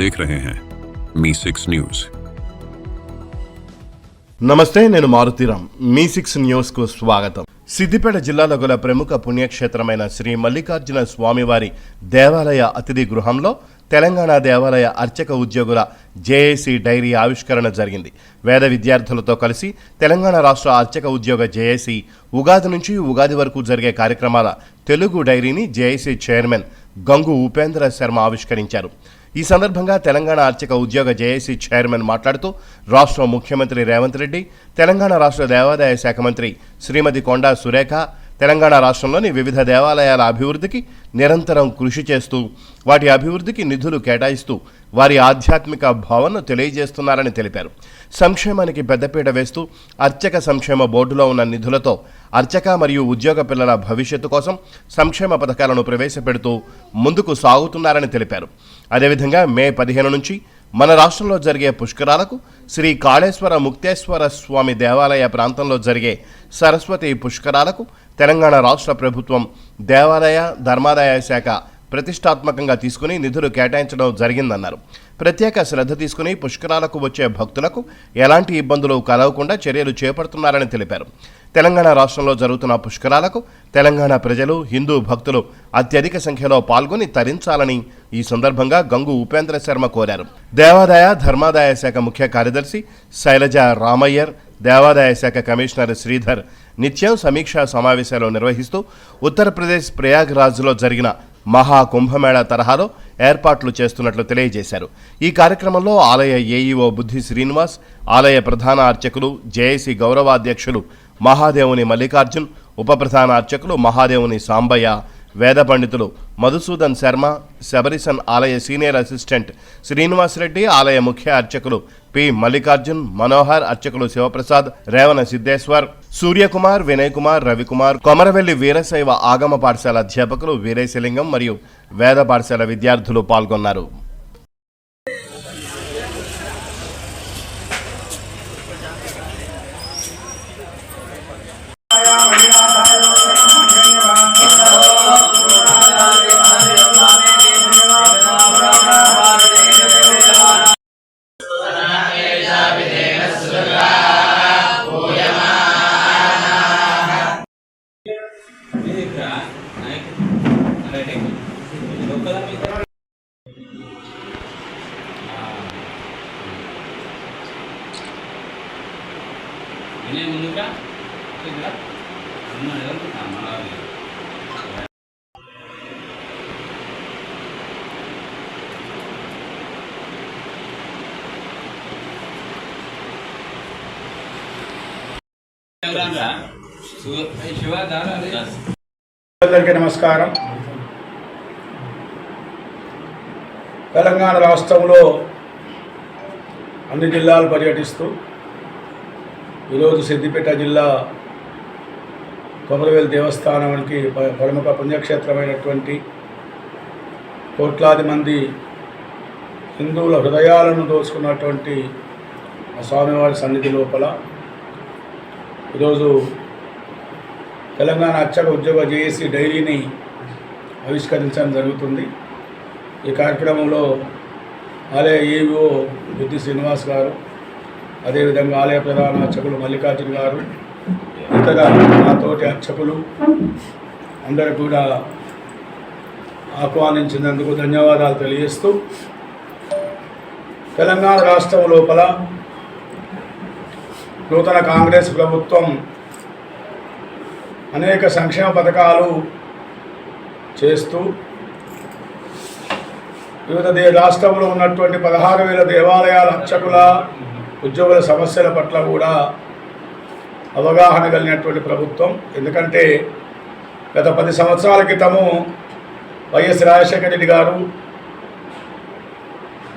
देख रहे हैं मी सिक्स न्यूज నమస్తే నేను మారుతీరామ్ మీ సిక్స్ న్యూస్కు స్వాగతం సిద్దిపేట జిల్లాలో గల ప్రముఖ పుణ్యక్షేత్రమైన శ్రీ మల్లికార్జున స్వామివారి దేవాలయ అతిథి గృహంలో తెలంగాణ దేవాలయ అర్చక ఉద్యోగుల జేఏసీ డైరీ ఆవిష్కరణ జరిగింది వేద విద్యార్థులతో కలిసి తెలంగాణ రాష్ట్ర అర్చక ఉద్యోగ జేఏసీ ఉగాది నుంచి ఉగాది వరకు జరిగే కార్యక్రమాల తెలుగు డైరీని జేఏసీ చైర్మన్ గంగు ఉపేంద్ర శర్మ ఆవిష్కరించారు ఈ సందర్భంగా తెలంగాణ అర్చక ఉద్యోగ జేఏసీ చైర్మన్ మాట్లాడుతూ రాష్ట్ర ముఖ్యమంత్రి రేవంత్ రెడ్డి తెలంగాణ రాష్ట్ర దేవాదాయ శాఖ మంత్రి శ్రీమతి కొండా సురేఖ తెలంగాణ రాష్ట్రంలోని వివిధ దేవాలయాల అభివృద్ధికి నిరంతరం కృషి చేస్తూ వాటి అభివృద్ధికి నిధులు కేటాయిస్తూ వారి ఆధ్యాత్మిక భావనను తెలియజేస్తున్నారని తెలిపారు. సంక్షేమానికి పెద్దపీట వేస్తూ అర్చక సంక్షేమ బోర్డులో ఉన్న నిధులతో అర్చక మరియు ఉద్యోగ పిల్లల భవిష్యత్తు కోసం సంక్షేమ పథకాలను ప్రవేశపెడుతూ ముందుకు సాగుతున్నారని తెలిపారు. అదేవిధంగా మే పదిహేను నుంచి మన రాష్ట్రంలో జరిగే పుష్కరాలకు శ్రీ కాళేశ్వర ముక్తేశ్వర స్వామి దేవాలయ ప్రాంతంలో జరిగే సరస్వతి పుష్కరాలకు తెలంగాణ రాష్ట్ర ప్రభుత్వం దేవాలయ ధర్మాదాయ శాఖ ప్రతిష్టాత్మకంగా తీసుకుని నిధులు కేటాయించడం జరిగిందన్నారు. ప్రత్యేక శ్రద్ధ తీసుకుని పుష్కరాలకు వచ్చే భక్తులకు ఎలాంటి ఇబ్బందులు కలగకుండా చర్యలు చేపడుతున్నారని తెలిపారు. తెలంగాణ రాష్ట్రంలో జరుగుతున్న పుష్కరాలకు తెలంగాణ ప్రజలు హిందూ భక్తులు అత్యధిక సంఖ్యలో పాల్గొని తరించాలని ఈ సందర్భంగా గంగు ఉపేంద్ర శర్మ కోరారు. దేవాదాయ ధర్మాదాయ శాఖ ముఖ్య కార్యదర్శి శైలజ రామయ్యర్ దేవాదాయ శాఖ కమిషనర్ శ్రీధర్ నిత్యం సమీక్షా సమావేశాలు నిర్వహిస్తూ ఉత్తరప్రదేశ్ ప్రయాగ్రాజ్లో జరిగిన మహా కుంభమేళా తరహాలో ఏర్పాట్లు చేస్తున్నట్లు తెలియజేశారు. ఈ కార్యక్రమంలో ఆలయ ఏఈఓ బుద్ధి శ్రీనివాస్ ఆలయ ప్రధాన అర్చకులు జేఏసీ గౌరవాధ్యక్షులు మహాదేవుని మల్లికార్జున్ ఉప ప్రధాన అర్చకులు మహాదేవుని సాంబయ్య వేద పండితులు మధుసూదన్ శర్మ శబరిసన్ ఆలయ సీనియర్ అసిస్టెంట్ శ్రీనివాసరెడ్డి ఆలయ ముఖ్య అర్చకులు పి. మల్లికార్జున్ మనోహర్ అర్చకులు శివప్రసాద్ రేవణ సిద్ధేశ్వర్ సూర్యకుమార్ వినయ్ కుమార్ రవికుమార్ కొమరవెల్లి వీరశైవ ఆగమ పాఠశాల అధ్యాపకులు వీరేశలింగం మరియు వేద పాఠశాల విద్యార్థులు పాల్గొన్నారు. అందరికీ నమస్కారం. తెలంగాణ రాష్ట్రంలో అన్ని జిల్లాలు పర్యటిస్తూ ఈరోజు సిద్దిపేట జిల్లా కొమరవేలు దేవస్థానానికి ప్రముఖ పుణ్యక్షేత్రమైనటువంటి కోట్లాది మంది హిందువుల హృదయాలను దోచుకున్నటువంటి స్వామివారి సన్నిధి లోపల ఈరోజు తెలంగాణ అర్చక ఉద్యోగ జేఏసీ డైరీని ఆవిష్కరించడం జరుగుతుంది. ఈ కార్యక్రమంలో ఆలయ ఏవో బుద్ధి శ్రీనివాస్ గారు అదేవిధంగా ఆలయ ప్రధాన అర్చకులు మల్లికార్జున గారు ఇంతగా నాతోటి అర్చకులు అందరూ కూడా ఆహ్వానించినందుకు ధన్యవాదాలు తెలియజేస్తూ తెలంగాణ రాష్ట్రం లోపల నూతన కాంగ్రెస్ ప్రభుత్వం అనేక సంక్షేమ పథకాలు చేస్తూ వివిధ దే రాష్ట్రంలో ఉన్నటువంటి పదహారు వేల దేవాలయాల అర్చకుల ఉద్యోగుల సమస్యల పట్ల కూడా అవగాహన కలిగినటువంటి ప్రభుత్వం. ఎందుకంటే గత పది సంవత్సరాల క్రితము వైఎస్ రాజశేఖర రెడ్డి గారు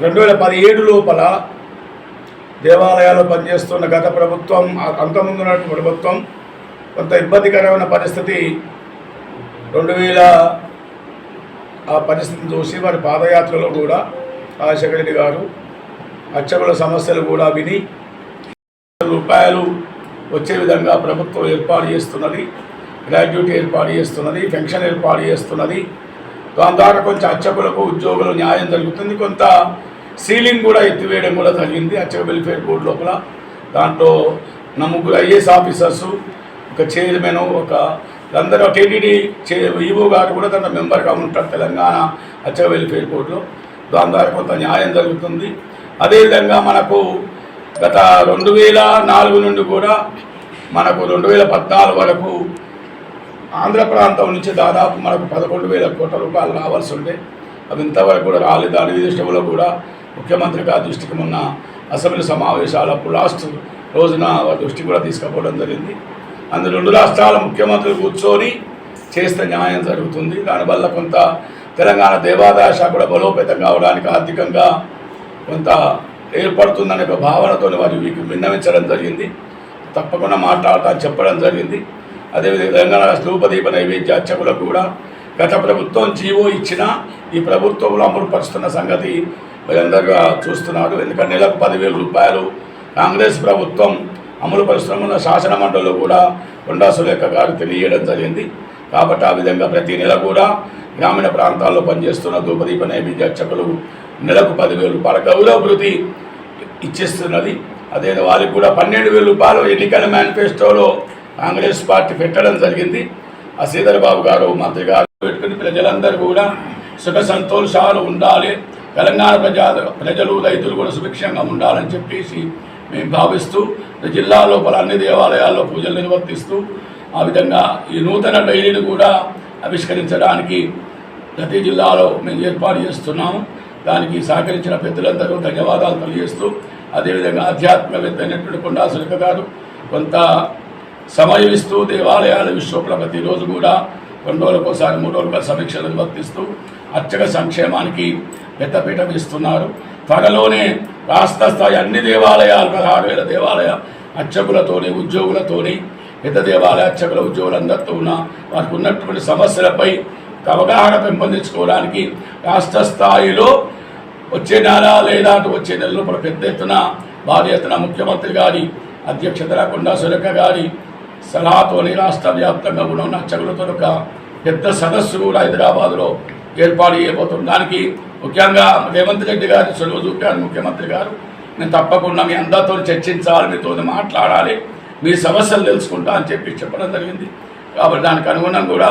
రెండు వేల పదిహేడు లోపల దేవాలయాల్లో పనిచేస్తున్న గత ప్రభుత్వం ఆ- అంతకుముందు ఉన్నటువంటి ప్రభుత్వం కొంత ఇబ్బందికరమైన పరిస్థితి రెండు వేల ఆ పరిస్థితిని చూసి వారి పాదయాత్రలో కూడా రాజశేఖర రెడ్డి గారు అర్చకుల సమస్యలు కూడా విని రూపాయలు వచ్చే విధంగా ప్రభుత్వం ఏర్పాటు చేస్తున్నది గ్రాడ్యుయేట్ ఏర్పాటు చేస్తున్నది పెన్షన్ ఏర్పాటు చేస్తున్నది. దాని ద్వారా కొంచెం అర్చకులకు ఉద్యోగులు న్యాయం జరుగుతుంది. కొంత సీలింగ్ కూడా ఎత్తివేయడం కూడా జరిగింది అచ్చక వెల్ఫేర్ బోర్డు లోపల. దాంట్లో నా ముగ్గురు ఐఏఎస్ ఆఫీసర్స్ ఒక చైర్మన్ ఒక అందరూ టీటీడీ చే ఈవో గారు కూడా తన మెంబర్గా ఉంటారు తెలంగాణ అర్చక వెల్ఫేర్ బోర్డులో. దాని ద్వారా కొంత న్యాయం జరుగుతుంది. అదేవిధంగా మనకు గత రెండు వేల నాలుగు నుండి కూడా మనకు రెండు వేల పద్నాలుగు వరకు ఆంధ్ర ప్రాంతం నుంచి దాదాపు మనకు పదకొండు వేల కోట్ల రూపాయలు రావాల్సి ఉండే. అవి ఇంతవరకు కూడా రాలేదు దాని విషయంలో కూడా ముఖ్యమంత్రి గారి దృష్టికి మొన్న అసెంబ్లీ సమావేశాలప్పుడు లాస్ట్ రోజున దృష్టి దృష్టికి కూడా తీసుకుపోవడం జరిగింది. అందు రెండు రాష్ట్రాల ముఖ్యమంత్రులు కూర్చొని చేస్తే న్యాయం జరుగుతుంది. దానివల్ల కొంత తెలంగాణ దేవాదాయ శాఖ కూడా బలోపేతం కావడానికి ఆర్థికంగా కొంత ఏర్పడుతుందనే ఒక భావనతో వారి వీరికి విన్నవించడం జరిగింది. తప్పకుండా మాట్లాడతా చెప్పడం జరిగింది. అదేవిధంగా తెలంగాణ స్థూపదీప నైవేద్య అర్చకులకు కూడా గత ప్రభుత్వం జీవో ఇచ్చిన ఈ ప్రభుత్వంలో అమలుపరుస్తున్న సంగతి మీరందరుగా చూస్తున్నారు. ఎందుకంటే నెలకు పదివేల రూపాయలు కాంగ్రెస్ ప్రభుత్వం అమలు పరుస్తున్న శాసన మండలిలో కూడా కొండా సురేఖ గారు తెలియడం జరిగింది. కాబట్టి ఆ విధంగా ప్రతి నెల కూడా గ్రామీణ ప్రాంతాల్లో పనిచేస్తున్న ధూపదీప నైవేద్య అర్చకులు నెలకు పదివేల రూపాయల గౌరవ భృతి ఇచ్చేస్తున్నది. అదే వారికి కూడా పన్నెండు వేల రూపాయలు ఎన్నికల మేనిఫెస్టోలో కాంగ్రెస్ పార్టీ పెట్టడం జరిగింది. ఆ శ్రీధర్ బాబు గారు మంత్రి గారు పెట్టుకుని ప్రజలందరూ కూడా సుఖ సంతోషాలు ఉండాలి. తెలంగాణ ప్రజా ప్రజలు రైతులు కూడా సుభిక్షంగా ఉండాలని చెప్పేసి మేము భావిస్తూ జిల్లా లోపల అన్ని దేవాలయాల్లో పూజలు నిర్వర్తిస్తూ ఆ విధంగా ఈ నూతన డైరీని కూడా ఆవిష్కరించడానికి ప్రతి జిల్లాలో మేము ఏర్పాటు చేస్తున్నాము. దానికి సహకరించిన పెద్దలందరూ ధన్యవాదాలు తెలియజేస్తూ అదేవిధంగా ఆధ్యాత్మికవేత్త అయినటువంటి కొండా గారు కొంత సమయం ఇస్తూ దేవాలయాల విశ్వప్ల ప్రతిరోజు కూడా రెండు రోజులకోసారి మూడు రోజుల సమీక్షలు నిర్వర్తిస్తూ అర్చక సంక్షేమానికి పెద్దపీట ఇస్తున్నారు త్వరలోనే రాష్ట్ర స్థాయి అన్ని దేవాలయాలు పదహారు వేల దేవాలయ అర్చకులతోని ఉద్యోగులతోని పెద్ద దేవాలయ అర్చకుల ఉద్యోగులందరితో ఉన్న వారికి ఉన్నటువంటి సమస్యలపై అవగాహన పెంపొందించుకోవడానికి రాష్ట్ర స్థాయిలో వచ్చే నెల లేదా వచ్చే నెలలో లోపల పెద్ద ఎత్తున భారీ ఎత్తున ముఖ్యమంత్రి గారి అధ్యక్షతన కొండా సురేఖ గారి సలహాతోని రాష్ట్ర వ్యాప్తంగా కూడా ఉన్న అర్చకులతో ఒక పెద్ద సదస్సు కూడా హైదరాబాద్లో ఏర్పాటు చేయబోతుంది దానికి ముఖ్యంగా రేవంత్ రెడ్డి గారి చొరవ చూపారు ముఖ్యమంత్రి గారు. నేను తప్పకుండా మీ అందరితో చర్చించాలి మీతో మాట్లాడాలి మీ సమస్యలు తెలుసుకుంటా అని చెప్పి చెప్పడం జరిగింది. కాబట్టి దానికి అనుగుణంగా కూడా